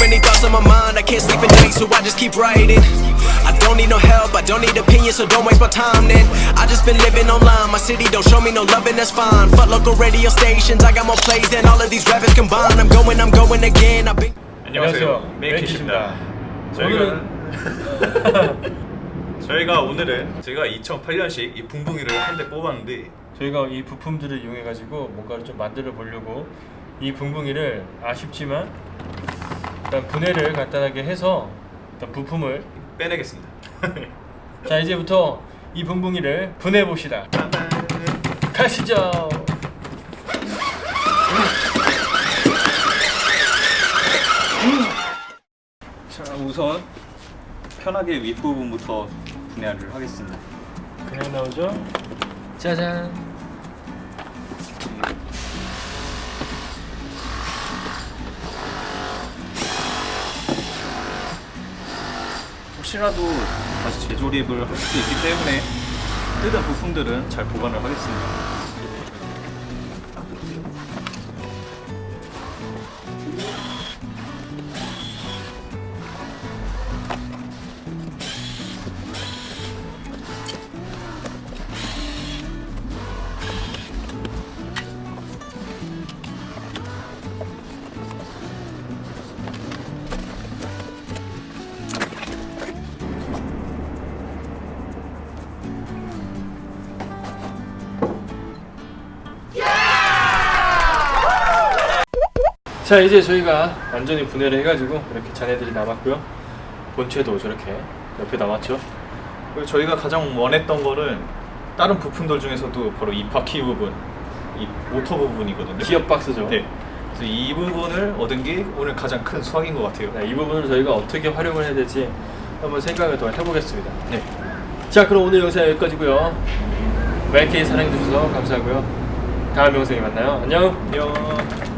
many thoughts on my mind, I can't sleep at night, so I just keep writing. I don't need no help, I don't need opinions, so don't waste my time then. I just been living online, my city don't show me no love, and that's fine. Fuck local radio stations, I got more plays than all of these rappers combined. I'm going, I'm going again, I've been. 안녕하세요. 메이키십니다. 저희가 저희가 오늘은 제가 2008년식 이 붕붕이를 한 대 뽑았는데 저희가 이 부품들을 이용해 가지고 뭔가를 좀 만들어 보려고 이 붕붕이를 아쉽지만 일단 분해를 간단하게 해서 일단 부품을 빼내겠습니다. 자 이제부터 이 붕붕이를 분해해 봅시다. 가시죠. 자 우선 편하게 윗부분부터 분해를 하겠습니다 그냥 나오죠? 짜잔. 혹시라도 다시 재조립을 할 수도 있기 때문에 뜯은 부품들은 잘 보관을 하겠습니다 자 이제 저희가 완전히 분해를 해가지고 이렇게 잔해들이 남았고요. 본체도 저렇게 옆에 남았죠. 그리고 저희가 가장 원했던 거는 다른 부품들 중에서도 바로 이 바퀴 부분, 이 모터 부분이거든요. 기업 박스죠. 네. 그래서 이 부분을 얻은 게 오늘 가장 큰 수확인 것 같아요. 네, 이 부분을 저희가 어떻게 활용을 해야 될지 한번 생각을 더 해보겠습니다. 네. 자 그럼 오늘 영상 여기까지고요. 마이케이 사랑해주셔서 감사하고요. 다음 영상에 만나요. 안녕. 안녕.